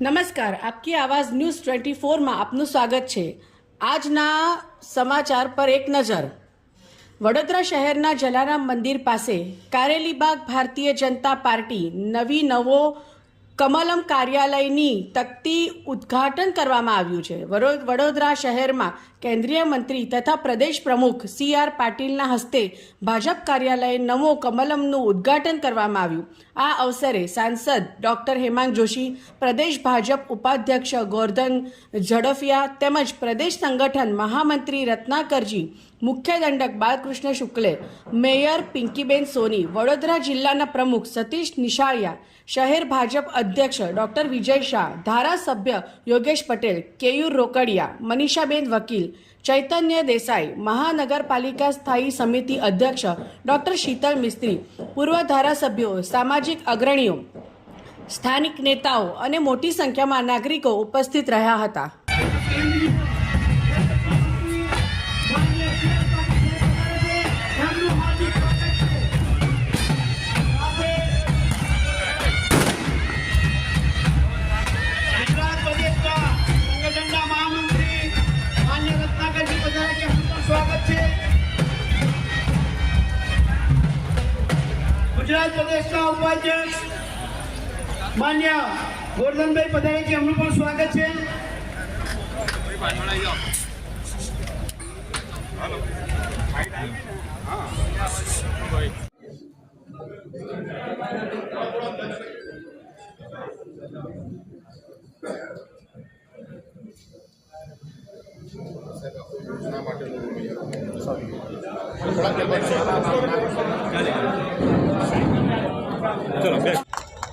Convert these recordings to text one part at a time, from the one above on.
નમસ્કાર, આપકી આવાજ news twenty ફોરમાં આપનું સ્વાગત છે. આજના સમાચાર પર એક નજર. વડોદરા શહેરના જલારામ મંદિર પાસે કારેલીબાગ ભારતીય જનતા પાર્ટી નવી નવો કમલમ કાર્યાલયની તકતી ઉદ્ઘાટન કરવામાં આવ્યું છે. વડો- વડોદરા શહેરમાં કેન્દ્રીય મંત્રી તથા પ્રદેશ પ્રમુખ સી આર પાટીલના હસ્તે ભાજપ કાર્યાલય નમો કમલમનું ઉદ્ઘાટન કરવામાં આવ્યું. આ અવસરે સાંસદ ડોક્ટર હેમાંગ જોશી, પ્રદેશ ભાજપ ઉપાધ્યક્ષ ગોરધન ઝડફિયા તેમજ પ્રદેશ સંગઠન મહામંત્રી રત્નાકરજી, મુખ્ય દંડક બાલકૃષ્ણ શુક્લે, મેયર પિંકીબેન સોની, વડોદરા જિલ્લાના પ્રમુખ સતીશ નિશાળિયા, શહેર ભાજપ અધ્યક્ષ ડોક્ટર વિજય શાહ, ધારાસભ્ય યોગેશ પટેલ, કેયુર રોકડિયા, મનીષાબેન વકીલ, ચૈતન્ય દેસાઈ, મહાનગરપાલિકા સ્થાયી સમિતિ અધ્યક્ષ ડોક્ટર શીતલ મિસ્ત્રી, પૂર્વ ધારાસભ્યો, સામાજિક અગ્રણીઓ, સ્થાનિક નેતાઓ અને મોટી સંખ્યામાં નાગરિકો ઉપસ્થિત રહ્યા હતા. ગુજરાત પ્રદેશના ઉપાધ્યક્ષ માન્ય ગોરધનભાઈ પધાર્યા છે એમનું પણ સ્વાગત છે.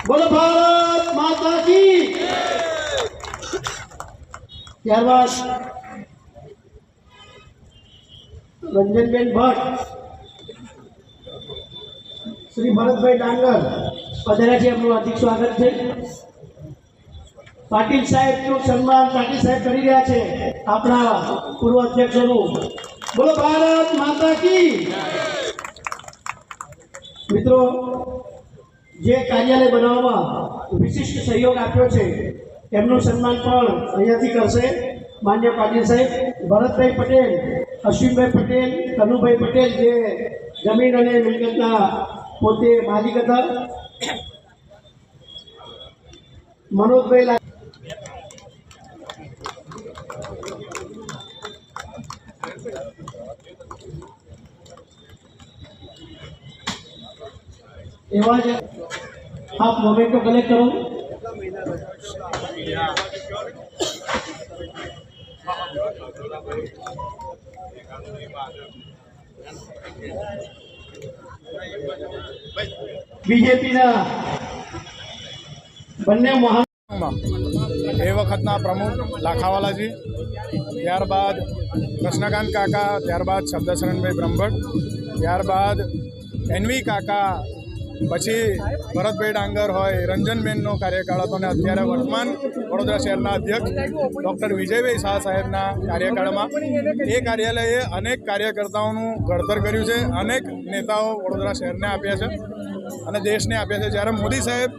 બોલો ભારત માતા કી. ત્યારબાદ રંજનબેન ભટ્ટ, શ્રી ભરતભાઈ ડાંગર, પધાર્યા છે એમનું હાર્દિક સ્વાગત છે. પાટીલ સાહેબનું સન્માન પાટીલ સાહેબ કરી રહ્યા છે, આપણા પૂર્વ અધ્યક્ષોનું. બોલો ભારત માતા કી. મિત્રો જે કાર્યાલય બનાવવામાં વિશિષ્ટ સહયોગ આપ્યો છે, એમનું સન્માન પણ અહીંયાથી કરશે. માન્ય પાટીલ સાહેબ, ભરતભાઈ પટેલ, અશ્વિનભાઈ પટેલ, કનુભાઈ પટેલ, જે જમીન અને મિલકતના પોતે માલિક હતા. મનોજભાઈ એવા જ આપ મોમેન્ટો કલેક્ટ કરો બીજેપીના બંને મહાન માં એ વખતના પ્રમુખ લાખાવાલાજી ત્યારબાદ કૃષ્ણકાંત કાકા ત્યારબાદ શબ્દશરણભાઈ બ્રહ્મભટ્ટ ત્યારબાદ એનવી કાકા પછી ભરતભાઈ ડાંગર હોય રંજનબેનનો કાર્યકાળ હતો અને અત્યારે વર્તમાન વડોદરા શહેરના અધ્યક્ષ ડૉક્ટર વિજયભાઈ શાહ સાહેબના કાર્યકાળમાં. એ કાર્યાલયે અનેક કાર્યકર્તાઓનું ઘડતર કર્યું છે, અનેક નેતાઓ વડોદરા શહેરને આપ્યા છે અને દેશને આપ્યા છે. જ્યારે મોદી સાહેબ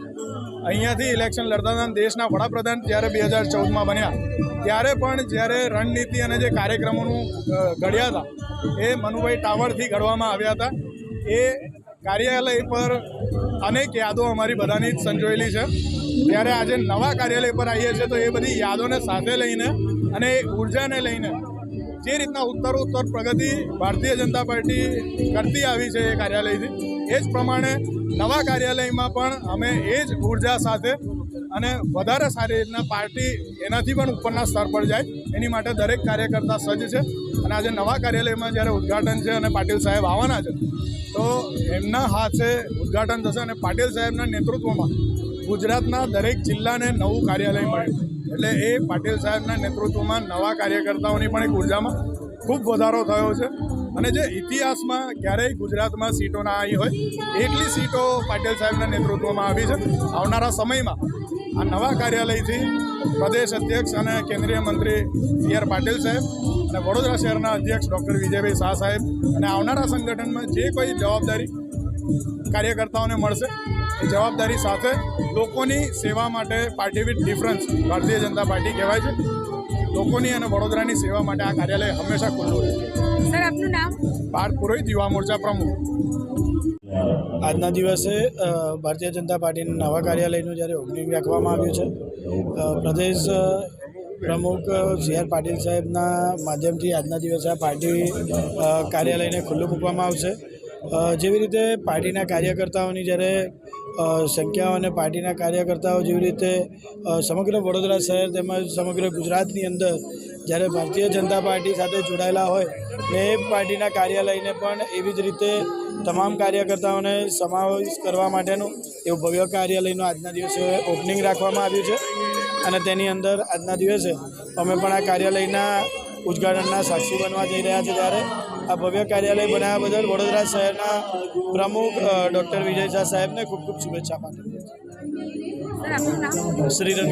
અહીંયાથી ઇલેક્શન લડતા હતા દેશના વડાપ્રધાન જ્યારે બે હજાર ચૌદમાં બન્યા, ત્યારે પણ જ્યારે રણનીતિ અને જે કાર્યક્રમોનું ઘડ્યા હતા, એ મનુભાઈ ટાવરથી ઘડવામાં આવ્યા હતા. એ કાર્યાલય પર અનેક યાદો અમારી બધાની જ સંજોયેલી છે. ત્યારે આજે નવા કાર્યાલય પર આવીએ છીએ તો એ બધી યાદોને સાથે લઈને અને એ ઉર્જાને લઈને જે રીતના ઉત્તર ઉત્તર પ્રગતિ ભારતીય જનતા પાર્ટી કરતી આવી છે એ કાર્યાલયથી, એ જ પ્રમાણે નવા કાર્યાલયમાં પણ અમે એ જ ઊર્જા સાથે અને વધારે સારી રીતના પાર્ટી એનાથી પણ ઉપરના સ્તર પર જાય. એની માટે દરેક કાર્યકર્તા સજ્જ છે. અને આજે નવા કાર્યાલયમાં જ્યારે ઉદ્ઘાટન છે અને પાટીલ સાહેબ આવવાના છે, તો એમના હાથે ઉદ્ઘાટન થશે અને પાટીલ સાહેબના નેતૃત્વમાં ગુજરાતના દરેક જિલ્લાને નવું કાર્યાલય મળે. એટલે એ પાટીલ સાહેબના નેતૃત્વમાં નવા કાર્યકર્તાઓની પણ એક ઉર્જામાં ખૂબ વધારો થયો છે. અને જે ઇતિહાસમાં ક્યારેય ગુજરાતમાં સીટો ના આવી હોય, એટલી સીટો પાટીલ સાહેબના નેતૃત્વમાં આવી છે. આવનારા સમયમાં આ નવા કાર્યાલયથી પ્રદેશ અધ્યક્ષ અને કેન્દ્રીય મંત્રી સી આર પાટીલ સાહેબ અને વડોદરા શહેરના અધ્યક્ષ ડૉક્ટર વિજયભાઈ શાહ સાહેબ અને આવનારા સંગઠનમાં જે કોઈ જવાબદારી કાર્યકર્તાઓને મળશે, એ જવાબદારી સાથે લોકોની સેવા માટે party with difference Bharatiya Janata party કહેવાય છે. લોકોની અને વડોદરાની સેવા માટે આ કાર્યાલય હંમેશા ખુલ્લું રહેશે આપનું નામ? પાર્થ પુરોહિત યુવા મોરચા પ્રમુખ. આજના દિવસે ભારતીય જનતા પાર્ટીના નવા કાર્યાલયનું જ્યારે ઓપનિંગ રાખવામાં આવ્યું છે પ્રદેશ પ્રમુખ સી આર પાટીલ સાહેબના માધ્યમથી આજના દિવસે આ પાર્ટી કાર્યાલયને ખુલ્લું મૂકવામાં આવશે. જેવી રીતે પાર્ટીના કાર્યકર્તાઓની જ્યારે સંખ્યાઓ અને પાર્ટીના કાર્યકર્તાઓ જેવી રીતે સમગ્ર વડોદરા શહેર તેમજ સમગ્ર ગુજરાતની અંદર જ્યારે ભારતીય જનતા પાર્ટી સાથે જોડાયેલા હોય, ને એ પાર્ટીના કાર્યાલયને પણ એવી જ રીતે તમામ કાર્યકર્તાઓને સમાવેશ કરવા માટેનું એવું ભવ્ય કાર્યાલયનું આજના દિવસે ઓપનિંગ રાખવામાં આવ્યું છે. અને તેની અંદર આજના દિવસે અમે પણ આ કાર્યાલયના ઉદ્ઘાટનના સાક્ષી બનવા જઈ રહ્યા છે ત્યારે. આ ભવ્ય કાર્યાલય બનાવ્યા બદલ વડોદરા શહેરના પ્રમુખ ડૉક્ટર વિજય શાહ સાહેબને ખૂબ ખૂબ શુભેચ્છા પાઠવી. શ્રીરંગ